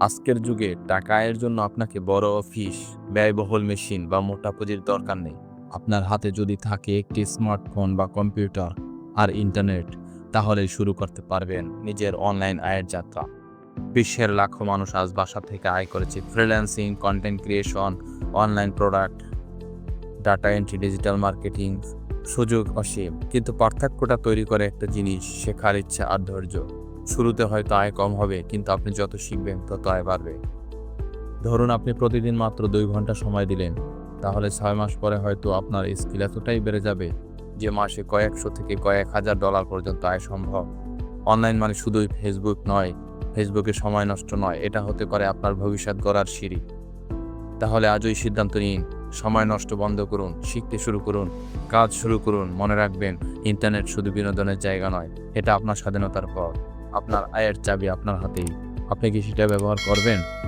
আজকের যুগে টাকা আয়ের জন্য আপনাকে বড় অফিস, ব্যয়বহুল মেশিন বা মোটা পুঁজির দরকার নেই। আপনার হাতে যদি থাকে একটি স্মার্টফোন বা কম্পিউটার আর ইন্টারনেট তাহলে শুরু করতে পারবেন নিজের অনলাইন আয়ের যাত্রা। বিশ্বের লাখো মানুষ আজ বাসা থেকে আয় করেছে freelancing, content creation, online product, data entry, digital marketing সুযোগ অসীম। কিন্তু পার্থক্যটা তৈরি করে একটা জিনিস, শেখার ইচ্ছা আর ধৈর্য। শুরুতে হয়তো আয় কম হবে, কিন্তু আপনি যত শিখবেন তত আয় বাড়বে। ধরুন আপনি প্রতিদিন মাত্র দুই ঘণ্টা সময় দিলেন, তাহলে ছয় মাস পরে হয়তো আপনার স্কিল এতটাই বেড়ে যাবে যে মাসে কয়েকশো থেকে কয়েক হাজার ডলার পর্যন্ত আয় সম্ভব। অনলাইন মানে শুধুই ফেসবুক নয়, ফেসবুকে সময় নষ্ট নয়, এটা হতে পারে আপনার ভবিষ্যৎ গড়ার সিঁড়ি। তাহলে আজই সিদ্ধান্ত নিন, সময় নষ্ট বন্ধ করুন, শিখতে শুরু করুন, কাজ শুরু করুন, মনে রাখবেন, ইন্টারনেট শুধু বিনোদনের জায়গা নয়, এটা আপনার স্বাধীনতার পথ। আপনার আয়ের চাবি আপনার হাতেই। আপনি কি সেটা ব্যবহার করবেন?